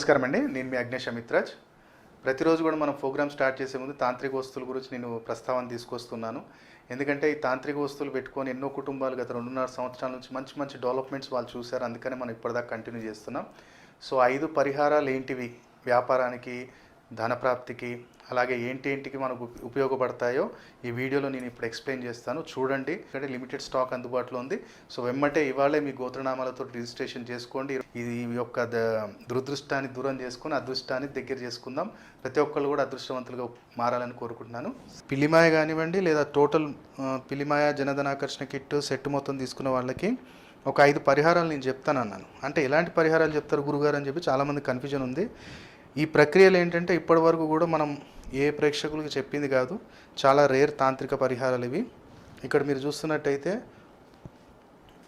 నమస్కారం అండి. నేను మీ అగ్నేష్ అమిత్రాజ్. ప్రతిరోజు కూడా మనం ప్రోగ్రామ్ స్టార్ట్ చేసే ముందు తాంత్రిక వస్తువుల గురించి నేను ప్రస్తావన తీసుకొస్తున్నాను. ఎందుకంటే ఈ తాంత్రిక వస్తువులు పెట్టుకొని ఎన్నో కుటుంబాలు గత రెండున్నర సంవత్సరాల నుంచి మంచి మంచి డెవలప్మెంట్స్ వాళ్ళు చూశారు. అందుకనే మనం ఇప్పటిదాకా కంటిన్యూ చేస్తున్నాం. సో ఐదు పరిహారాలు ఏంటివి? వ్యాపారానికి ధనప్రాప్తికి అలాగే ఏంటి ఏంటికి మనకు ఉపయోగపడతాయో ఈ వీడియోలో నేను ఇప్పుడు ఎక్స్ప్లెయిన్ చేస్తాను. చూడండి ఇక్కడ లిమిటెడ్ స్టాక్ అందుబాటులో ఉంది. సో వెమ్మటే ఇవాళే మీ గోత్రనామాలతో రిజిస్ట్రేషన్ చేసుకోండి. ఇది యొక్క ద- దురదృష్టాన్ని దూరం చేసుకుని అదృష్టాన్ని దగ్గర చేసుకుందాం. ప్రతి ఒక్కళ్ళు కూడా అదృష్టవంతులుగా మారాలని కోరుకుంటున్నాను. పిలిమాయ కానివ్వండి లేదా టోటల్ పిలిమాయ జనధనాకర్షణ కిట్ సెట్ మొత్తం తీసుకున్న వాళ్ళకి ఒక ఐదు పరిహారాలు నేను చెప్తాను అన్నాను అంటే ఎలాంటి పరిహారాలు చెప్తారు గురుగారు అని చెప్పి చాలామంది కన్ఫ్యూజన్ ఉంది. ఈ ప్రక్రియలు ఏంటంటే ఇప్పటి వరకు కూడా మనం ఏ ప్రేక్షకులకు చెప్పింది కాదు చాలా రేర్ తాంత్రిక పరిహారాలు ఇవి. ఇక్కడ మీరు చూస్తున్నట్టయితే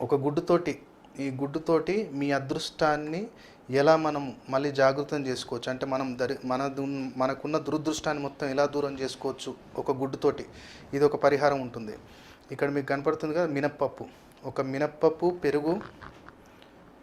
ఒక గుడ్డుతోటి ఈ గుడ్డుతోటి మీ అదృష్టాన్ని ఎలా మనం మళ్ళీ జాగృతం చేసుకోవచ్చు? అంటే మనం దరి మన మనకున్న దురదృష్టాన్ని మొత్తం ఎలా దూరం చేసుకోవచ్చు ఒక గుడ్డుతోటి? ఇది ఒక పరిహారం ఉంటుంది. ఇక్కడ మీకు కనపడుతుంది కదా మినప్పప్పు. ఒక మినప్పప్పు పెరుగు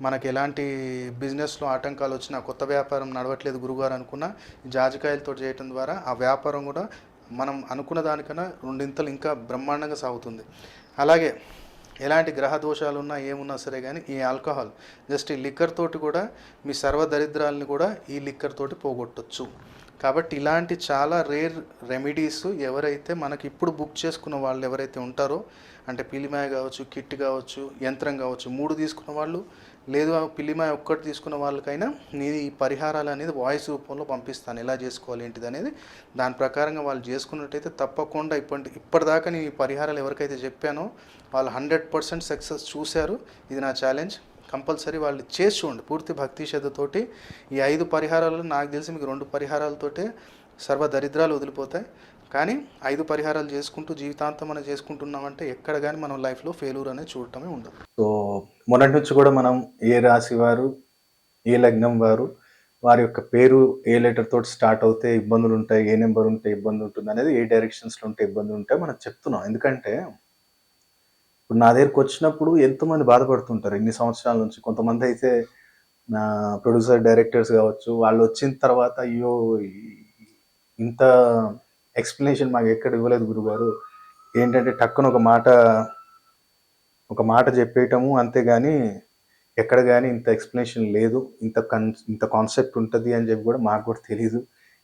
మనకి ఎలాంటి బిజినెస్లో ఆటంకాలు వచ్చినా కొత్త వ్యాపారం నడవట్లేదు గురుగారు అనుకున్న ఈ జాజికాయలతో చేయటం ద్వారా ఆ వ్యాపారం కూడా మనం అనుకున్న దానికన్నా రెండింతలు ఇంకా బ్రహ్మాండంగా సాగుతుంది. అలాగే ఎలాంటి గ్రహ దోషాలు ఉన్నా ఏమున్నా సరే కానీ ఈ ఆల్కహాల్ జస్ట్ ఈ లిక్కర్ తోటి కూడా మీ సర్వ దరిద్రాలని కూడా ఈ లిక్కర్ తోటి పోగొట్టచ్చు. కాబట్టి ఇలాంటి చాలా రేర్ రెమెడీస్ ఎవరైతే మనకి ఇప్పుడు బుక్ చేసుకున్న వాళ్ళు ఎవరైతే ఉంటారో అంటే పిలిమాయ కావచ్చు కిట్ కావచ్చు యంత్రం కావచ్చు మూడు తీసుకున్న వాళ్ళు లేదు పిల్లిమాయ ఒక్కటి తీసుకున్న వాళ్ళకైనా నేను ఈ పరిహారాలు అనేది వాయిస్ రూపంలో పంపిస్తాను. ఎలా చేసుకోవాలి ఏంటిది అనేది దాని ప్రకారంగా వాళ్ళు చేసుకున్నట్టయితే తప్పకుండా ఇప్పటి ఇప్పటిదాకా నేను ఈ పరిహారాలు ఎవరికైతే చెప్పానో వాళ్ళు హండ్రెడ్ పర్సెంట్ సక్సెస్ చూశారు. ఇది నా ఛాలెంజ్. కంపల్సరీ వాళ్ళు చేసి చూడండి. పూర్తి భక్తి శ్రద్ధతోటి ఈ ఐదు పరిహారాలు నాకు తెలిసి మీకు రెండు పరిహారాలతోటే సర్వ దరిద్రాలు వదిలిపోతాయి. కానీ ఐదు పరిహారాలు చేసుకుంటూ జీవితాంతం మనం చేసుకుంటున్నామంటే ఎక్కడ కానీ మనం లైఫ్లో ఫెయిల్యూర్ అనేది చూడటమే ఉండదు. సో మొన్నటి నుంచి కూడా మనం ఏ రాశి వారు ఏ లగ్నం వారు వారి యొక్క పేరు ఏ లెటర్ తోటి స్టార్ట్ అవుతే ఇబ్బందులు ఉంటాయి ఏ నెంబర్ ఉంటే ఇబ్బంది ఉంటుంది అనేది ఏ డైరెక్షన్స్లో ఉంటే ఇబ్బందులు ఉంటాయి మనం చెప్తున్నాం. ఎందుకంటే ఇప్పుడు నా దగ్గరికి వచ్చినప్పుడు ఎంతోమంది బాధపడుతుంటారు. ఇన్ని సంవత్సరాల నుంచి కొంతమంది అయితే నా ప్రొడ్యూసర్ డైరెక్టర్స్ కావచ్చు వాళ్ళు వచ్చిన తర్వాత అయ్యో ఇంత ఎక్స్ప్లెనేషన్ మాకు ఎక్కడ ఇవ్వలేదు గురుగారు. ఏంటంటే టక్కున ఒక మాట ఒక మాట చెప్పేయటము అంతేగాని ఎక్కడ కానీ ఇంత ఎక్స్ప్లెనేషన్ లేదు. ఇంత కన్ ఇంత కాన్సెప్ట్ ఉంటుంది అని చెప్పి కూడా మాకు కూడా తెలియదు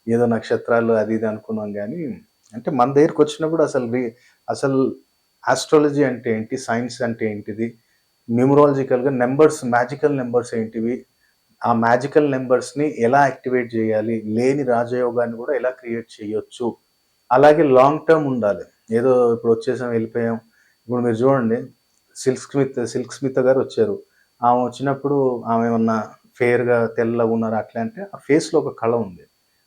ఏదో నక్షత్రాలు అది ఇది అనుకున్నాం కానీ అంటే మన దగ్గరికి వచ్చినప్పుడు అసలు రీ అసలు ఆస్ట్రాలజీ అంటే ఏంటి సైన్స్ అంటే ఏంటిది న్యూమరాలజికల్గా నెంబర్స్ మ్యాజికల్ నెంబర్స్ ఏంటివి ఆ మ్యాజికల్ నెంబర్స్ని ఎలా యాక్టివేట్ చేయాలి లేని రాజయోగాన్ని కూడా ఎలా క్రియేట్ చేయొచ్చు అలాగే లాంగ్ టర్మ్ ఉండాలి. ఏదో ఇప్పుడు వచ్చేసాం వెళ్ళిపోయాం. ఇప్పుడు మీరు చూడండి సిల్క్ స్మిత్ సిల్క్ స్మిత్ గారు వచ్చారు. ఆమె వచ్చినప్పుడు ఆమె ఏమన్నా ఫేర్గా తెల్లగా ఉన్నారు అట్లా అంటే ఆ ఫేస్లో ఒక కళ ఉంది.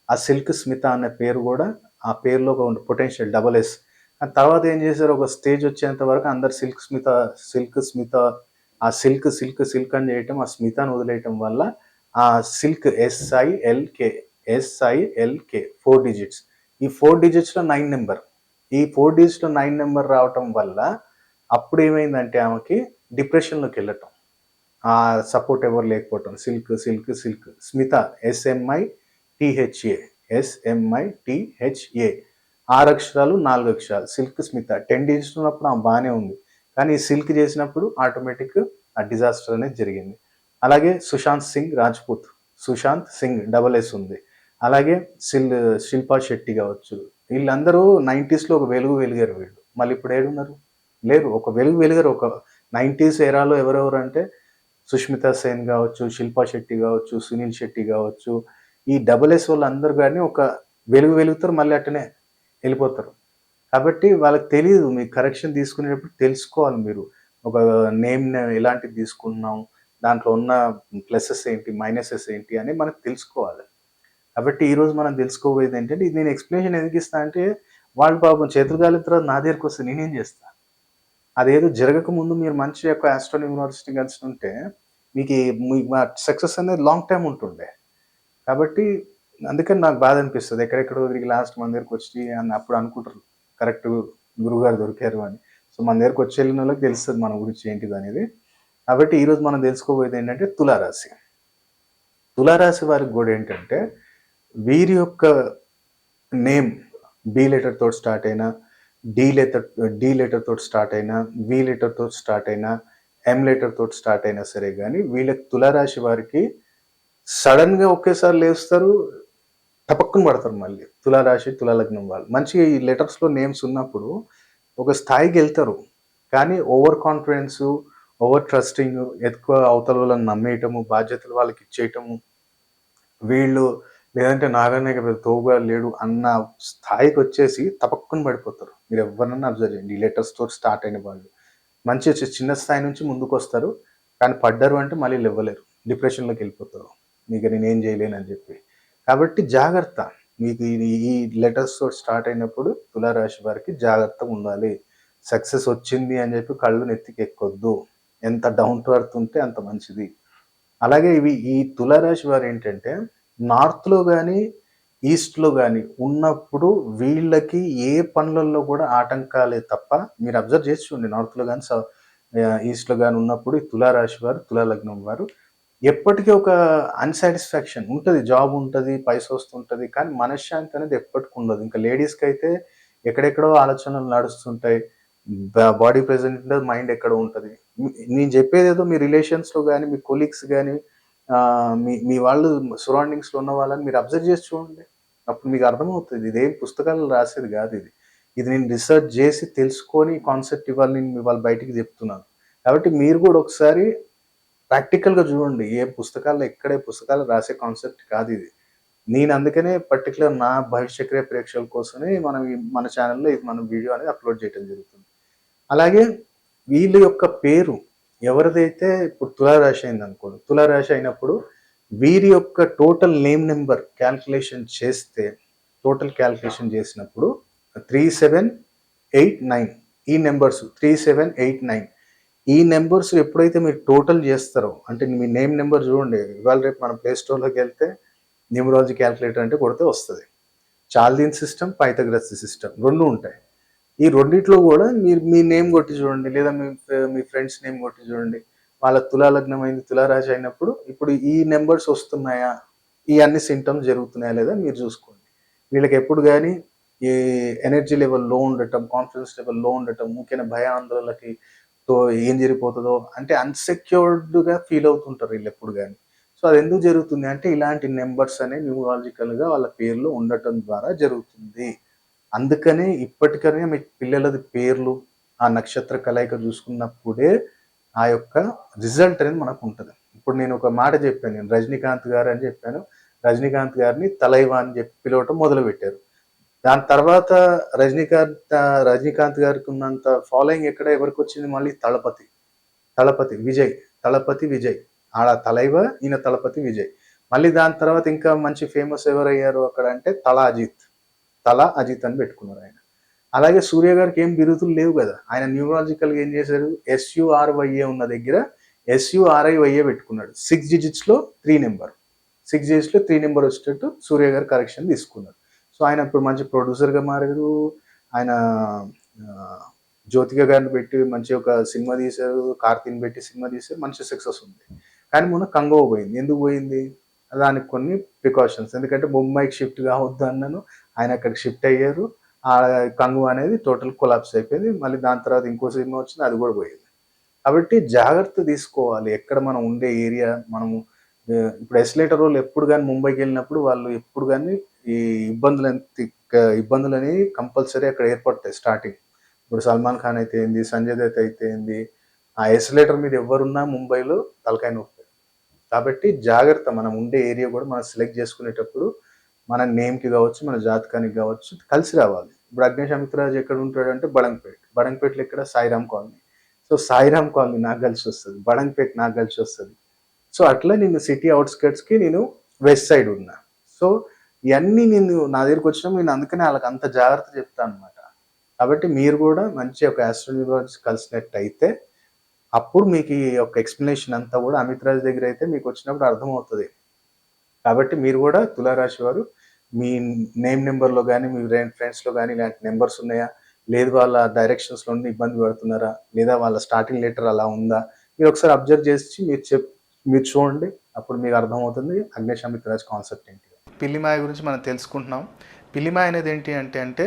ఆ సిల్క్ స్మిత అనే పేరు కూడా ఆ పేరులో ఒక పొటెన్షియల్ డబల్ ఎస్ ఆ తర్వాత ఏం చేశారు? ఒక స్టేజ్ వచ్చేంత వరకు అందరు సిల్క్ స్మిత సిల్క్ స్మిత ఆ సిల్క్ సిల్క్ సిల్క్ అని చేయటం ఆ స్మితను వదిలేయటం వల్ల ఆ silk S I L K S I L K four digits ఈ ఫోర్ డిజిట్స్లో నైన్ నెంబర్. ఈ ఫోర్ డిజిట్స్లో నైన్ నెంబర్ రావటం వల్ల అప్పుడు ఏమైందంటే ఆమెకి డిప్రెషన్లోకి వెళ్ళటం. ఆ సపోర్ట్ ఎవరు లేకపోవటం. Silk silk silk. Smitha S M I T H A S M I T H A ఆరు అక్షరాలు నాలుగు అక్షరాలు. సిల్క్ స్మిత. టెన్ డిజిట్స్ ఉన్నప్పుడు ఆమె బాగానే ఉంది. కానీ సిల్క్ చేసినప్పుడు ఆటోమేటిక్ ఆ డిజాస్టర్ అనేది జరిగింది. అలాగే సుశాంత్ సింగ్ రాజ్పూత్. సుశాంత్ సింగ్ డబల్ ఎస్ ఉంది. అలాగే శిల్ శిల్పా శెట్టి కావచ్చు. వీళ్ళందరూ నైంటీస్లో ఒక వెలుగు వెలిగారు వీళ్ళు. మళ్ళీ ఇప్పుడు ఏడున్నారు? లేరు ఒక వెలుగు వెలిగారు. ఒక నైంటీస్ ఎరాలో ఎవరెవరు అంటే సుష్మితా సేన్ కావచ్చు శిల్పా శెట్టి కావచ్చు సునీల్ శెట్టి కావచ్చు. ఈ డబుల్ ఎస్ వాళ్ళందరూ కానీ ఒక వెలుగు వెలుగుతారు మళ్ళీ అట్టనే వెళ్ళిపోతారు. కాబట్టి వాళ్ళకి తెలియదు మీ కరెక్షన్ తీసుకునేటప్పుడు తెలుసుకోవాలి మీరు. ఒక నేమ్ ఎలాంటిది తీసుకున్నాం దాంట్లో ఉన్న ప్లసెస్ ఏంటి మైనసెస్ ఏంటి అని మనకు తెలుసుకోవాలి. కాబట్టి ఈరోజు మనం తెలుసుకోబోయేది ఏంటంటే ఇది నేను ఎక్స్ప్లెనేషన్ ఎందుకు ఇస్తా అంటే వాళ్ళు పాపం చేతులు కాలిన తర్వాత నా దగ్గరికి వస్తే నేనేం చేస్తా? అదేదో జరగక ముందు మీరు మంచి యొక్క ఆస్ట్రోన్ యూనివర్సిటీ కలిసి ఉంటే మీకు మీ- మా సక్సెస్ అనేది లాంగ్ టైం ఉంటుండే. కాబట్టి అందుకని నాకు బాధ అనిపిస్తుంది. ఎక్కడెక్కడో తిరిగి లాస్ట్ మన దగ్గరికి వచ్చి అని అప్పుడు అనుకుంటారు. కరెక్ట్ గురుగారు దొరికారు అని. సో మన దగ్గరకు వచ్చి వెళ్ళిన వాళ్ళకి తెలుస్తుంది మన గురించి ఏంటిది అనేది. కాబట్టి ఈరోజు మనం తెలుసుకోబోయేది ఏంటంటే తులారాశి. తులారాశి వారికి కూడా ఏంటంటే వీరి యొక్క నేమ్ బి లెటర్తో స్టార్ట్ అయినా డి లెటర్ డి లెటర్తో స్టార్ట్ అయినా వి లెటర్తో స్టార్ట్ అయినా ఎం లెటర్తో స్టార్ట్ అయినా సరే కానీ వీళ్ళకి తులారాశి వారికి సడన్గా ఒకేసారి లేస్తారు టపక్కున పడతారు మళ్ళీ. తులారాశి తులాలగ్నం వాళ్ళు. మంచిగా ఈ లెటర్స్లో నేమ్స్ ఉన్నప్పుడు ఒక స్థాయికి వెళ్తారు కానీ ఓవర్ కాన్ఫిడెన్స్ ఓవర్ ట్రస్టింగ్ ఎక్కువ అవతల వాళ్ళని నమ్మేయటము బాధ్యతలు వాళ్ళకి ఇచ్చేయటము వీళ్ళు లేదంటే నాగానే పెద్ద తోగా లేడు అన్న స్థాయికి వచ్చేసి తపక్కున పడిపోతారు. మీరు ఎవరినన్నా అబ్జర్వ్ చేయండి. ఈ లెటర్స్ స్టార్ట్ అయిన వాళ్ళు. మంచి చిన్న స్థాయి నుంచి ముందుకు వస్తారు కానీ పడ్డారు అంటే మళ్ళీ లేవలేరు. డిప్రెషన్లోకి వెళ్ళిపోతారు. మీకు నేనేం చేయలేను అని చెప్పి. కాబట్టి జాగ్రత్త. మీకు ఈ- ఈ లెటర్స్ స్టార్ట్ అయినప్పుడు తులారాశి వారికి జాగ్రత్తగా ఉండాలి. సక్సెస్ వచ్చింది అని చెప్పి కళ్ళు నెత్తికెక్కొద్దు. ఎంత డౌన్ టు అర్త్ ఉంటే అంత మంచిది. అలాగే ఇవి ఈ తులారాశి వారు ఏంటంటే నార్త్లో కానీ ఈస్ట్లో కానీ ఉన్నప్పుడు వీళ్ళకి ఏ పనులలో కూడా ఆటంకాలే తప్ప మీరు అబ్జర్వ్ చేసి చూడండి. నార్త్లో కానీ సౌ ఈస్ట్లో కానీ ఉన్నప్పుడు తులారాశి వారు తులాలగ్నం వారు ఎప్పటికీ ఒక అన్సాటిస్ఫాక్షన్ ఉంటుంది. జాబ్ ఉంటుంది పైస వస్తుంటుంది కానీ మనశ్శాంతి అనేది ఎప్పటికి ఉండదు. ఇంకా లేడీస్కి అయితే ఎక్కడెక్కడో ఆలోచనలు నడుస్తుంటాయి. బాడీ ప్రెసెంట్ ఉంటుంది మైండ్ ఎక్కడ ఉంటుంది? నేను చెప్పేది ఏదో మీ రిలేషన్స్లో కానీ మీ కొలీగ్స్ కానీ మీ మీ వాళ్ళు సరౌండింగ్స్లో ఉన్న వాళ్ళని మీరు అబ్జర్వ్ చేసి చూడండి. అప్పుడు మీకు అర్థమవుతుంది ఇదేం పుస్తకాలు రాసేది కాదు ఇది. ఇది నేను రీసెర్చ్ చేసి తెలుసుకొని కాన్సెప్ట్ ఇవాళ నేను ఇవాళ బయటికి చెప్తున్నాను. కాబట్టి మీరు కూడా ఒకసారి ప్రాక్టికల్గా చూడండి ఏ పుస్తకాల్లో ఎక్కడే పుస్తకాలు రాసే కాన్సెప్ట్ కాదు ఇది. నేను అందుకనే పర్టికులర్ నా భవిష్యక్రియ ప్రేక్షకుల కోసమే మనం మన ఛానల్లో ఇది మనం వీడియో అనేది అప్లోడ్ చేయడం జరుగుతుంది. అలాగే వీళ్ళ యొక్క పేరు ఎవరిదైతే ఇప్పుడు తులారాశి అయింది అనుకోండి తులారాశి అయినప్పుడు వీరి యొక్క టోటల్ నేమ్ నెంబర్ క్యాల్కులేషన్ చేస్తే టోటల్ క్యాల్కులేషన్ చేసినప్పుడు త్రీ సెవెన్ ఎయిట్ నైన్ ఈ numbers three seven eight nine ఈ నెంబర్స్ ఎప్పుడైతే మీరు టోటల్ చేస్తారో అంటే మీ నేమ్ నెంబర్ చూడండి ఇవాళ రేపు మనం ప్లే స్టోర్లోకి వెళ్తే న్యూమరాలజీ క్యాల్కులేటర్ అంటే కొడితే వస్తుంది. చాల్దీన్ సిస్టమ్ పైథగ్రస్ సిస్టమ్ రెండు ఉంటాయి. ఈ రెండిట్లో కూడా మీరు మీ నేమ్ కొట్టి చూడండి లేదా మీ మీ ఫ్రెండ్స్ నేమ్ కొట్టి చూడండి. వాళ్ళ తులాలగ్నం అయింది తులారాశి అయినప్పుడు ఇప్పుడు ఈ నెంబర్స్ వస్తున్నాయా? ఈ అన్ని సింటమ్స్ జరుగుతున్నాయా లేదా మీరు చూసుకోండి. వీళ్ళకి ఎప్పుడు కానీ ఈ ఎనర్జీ లెవెల్లో ఉండటం కాన్ఫిడెన్స్ లెవెల్లో ఉండటం ముఖ్యమైన భయాందోళనకి తో ఏం జరిగిపోతుందో అంటే అన్సెక్యూర్డ్గా ఫీల్ అవుతుంటారు వీళ్ళు ఎప్పుడు కానీ సో అది ఎందుకు జరుగుతుంది అంటే ఇలాంటి నెంబర్స్ అనే న్యూరాలజికల్గా వాళ్ళ పేర్లు ఉండటం ద్వారా జరుగుతుంది. అందుకనే ఇప్పటికనే మీ పిల్లలది పేర్లు ఆ నక్షత్ర కలయిక చూసుకున్నప్పుడే ఆ యొక్క రిజల్ట్ అనేది మనకు ఉంటుంది. ఇప్పుడు నేను ఒక మాట చెప్పాను నేను రజనీకాంత్ గారు అని చెప్పాను. రజనీకాంత్ గారిని తలైవా అని చెప్పి పిలవటం మొదలు పెట్టారు దాని తర్వాత రజనీకాంత్ రజనీకాంత్ గారికి ఉన్నంత ఫాలోయింగ్ ఎక్కడ? ఎవరికి వచ్చింది? మళ్ళీ తలపతి. తలపతి విజయ్ తలపతి విజయ్. ఆడ తలైవ? ఈయన తలపతి విజయ్. మళ్ళీ దాని తర్వాత ఇంకా మంచి ఫేమస్ ఎవరయ్యారు అక్కడ అంటే తల అజిత్ తల అజిత్ అని పెట్టుకున్నారు ఆయన. అలాగే సూర్య గారికి ఏం బిరుదులు లేవు కదా. ఆయన న్యూమరాలజికల్గా ఏం చేశారు? ఎస్యుఆర్వైఏ ఉన్న దగ్గర S U R I Y A పెట్టుకున్నాడు. సిక్స్ డిజిట్స్లో త్రీ నెంబర్ సిక్స్ డిజిట్స్లో త్రీ నెంబర్ వచ్చేటట్టు సూర్య గారు కరెక్షన్ తీసుకున్నారు. సో ఆయన ఇప్పుడు మంచి ప్రొడ్యూసర్గా మారారు. ఆయన జ్యోతిక గారిని పెట్టి మంచి ఒక సినిమా తీశారు. కార్తీని పెట్టి సినిమా తీశారు. మంచి సక్సెస్ ఉంది. కానీ మొన్న కంగో పోయింది. ఎందుకు పోయింది? దానికి కొన్ని ప్రికాషన్స్ ఎందుకంటే ముంబైకి షిఫ్ట్ కావద్దు అన్నాను ఆయన అక్కడికి షిఫ్ట్ అయ్యారు. ఆ కంగు అనేది టోటల్ కొలాప్స్ అయిపోయింది. మళ్ళీ దాని తర్వాత ఇంకో సినిమా వచ్చింది అది కూడా పోయింది. కాబట్టి జాగ్రత్త తీసుకోవాలి. ఎక్కడ మనం ఉండే ఏరియా మనము ఇప్పుడు ఎస్లేటర్ వాళ్ళు ఎప్పుడు కానీ ముంబైకి వెళ్ళినప్పుడు వాళ్ళు ఎప్పుడు కానీ ఈ ఇబ్బందులు ఇబ్బందులు అనేవి కంపల్సరీ అక్కడ ఏర్పడతాయి స్టార్టింగ్. ఇప్పుడు సల్మాన్ ఖాన్ అయితే ఏంది సంజయ్ దత్ అయితే ఏంది ఆ ఎస్లేటర్ మీద ఎవరున్నా ముంబైలో తలకాయ నొప్పి. కాబట్టి జాగ్రత్త మనం ఉండే ఏరియా కూడా మనం సెలెక్ట్ చేసుకునేటప్పుడు మన నేమ్కి కావచ్చు మన జాతకానికి కావచ్చు కలిసి రావాలి. ఇప్పుడు అగ్నేష్ అమిత్రాజ్ ఎక్కడ ఉంటాడంటే అంటే బడంగపేటలో ఎక్కడ? Sairam colony. So Sairam colony నాకు కలిసి వస్తుంది. బడంగపేట నాకు కలిసి వస్తుంది. సో అట్లా నేను సిటీ అవుట్స్కట్స్కి నేను వెస్ట్ సైడ్ ఉన్నా. సో ఇవన్నీ నేను నా దగ్గరికి వచ్చినప్పుడు నేను అందుకనే వాళ్ళకి అంత జాగ్రత్త చెప్తాను అనమాట కాబట్టి మీరు కూడా మంచి ఒక ఆస్ట్రాలజీ కలిసినట్టు అయితే అప్పుడు మీకు ఈ యొక్క ఎక్స్ప్లెనేషన్ అంతా కూడా అమిత్ రాజ్ దగ్గర అయితే మీకు వచ్చినప్పుడు అర్థమవుతుంది. కాబట్టి మీరు కూడా తులారాశి వారు మీ నేమ్ నెంబర్లో కానీ మీ ఫ్రెండ్స్లో కానీ ఇలాంటి నెంబర్స్ ఉన్నాయా? లేదు వాళ్ళ డైరెక్షన్స్లో ఉండి ఇబ్బంది పడుతున్నారా? లేదా వాళ్ళ స్టార్టింగ్ లెటర్ అలా ఉందా? మీరు ఒకసారి అబ్జర్వ్ చేసి మీరు చెప్ మీరు చూడండి. అప్పుడు మీకు అర్థమవుతుంది. అగ్నేశామిత్రాజ్ కాన్సెప్ట్ ఏంటి? పిల్లిమాయ గురించి మనం తెలుసుకుంటున్నాం. పిల్లిమాయ అనేది ఏంటి అంటే అంటే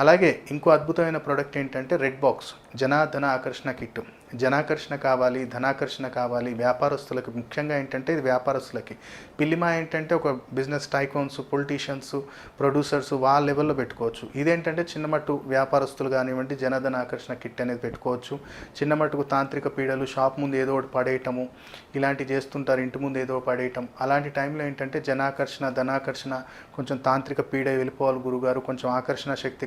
అలాగే ఇంకో అద్భుతమైన ప్రోడక్ట్ ఏంటంటే రెడ్ బాక్స్ జనాధన ఆకర్షణ కిట్. జనాకర్షణ కావాలి ధనాకర్షణ కావాలి వ్యాపారస్తులకు ముఖ్యంగా ఏంటంటే ఇది వ్యాపారస్తులకి. పిల్లిమా ఏంటంటే ఒక బిజినెస్ టైకోన్స్ పొలిటీషియన్స్ ప్రొడ్యూసర్స్ వాళ్ళ లెవెల్లో పెట్టుకోవచ్చు. ఇదేంటంటే చిన్నమట్టు వ్యాపారస్తులు కానివ్వండి జనధన ఆకర్షణ కిట్ అనేది పెట్టుకోవచ్చు. చిన్న మట్టుకు తాంత్రిక పీడలు షాప్ ముందు ఏదో ఒకటి పడేయటము ఇలాంటివి చేస్తుంటారు ఇంటి ముందు ఏదో పడేయటం. అలాంటి టైంలో ఏంటంటే జనాకర్షణ ధనాకర్షణ కొంచెం తాంత్రిక పీడ వెళ్ళిపోవాలి గురుగారు కొంచెం ఆకర్షణ శక్తి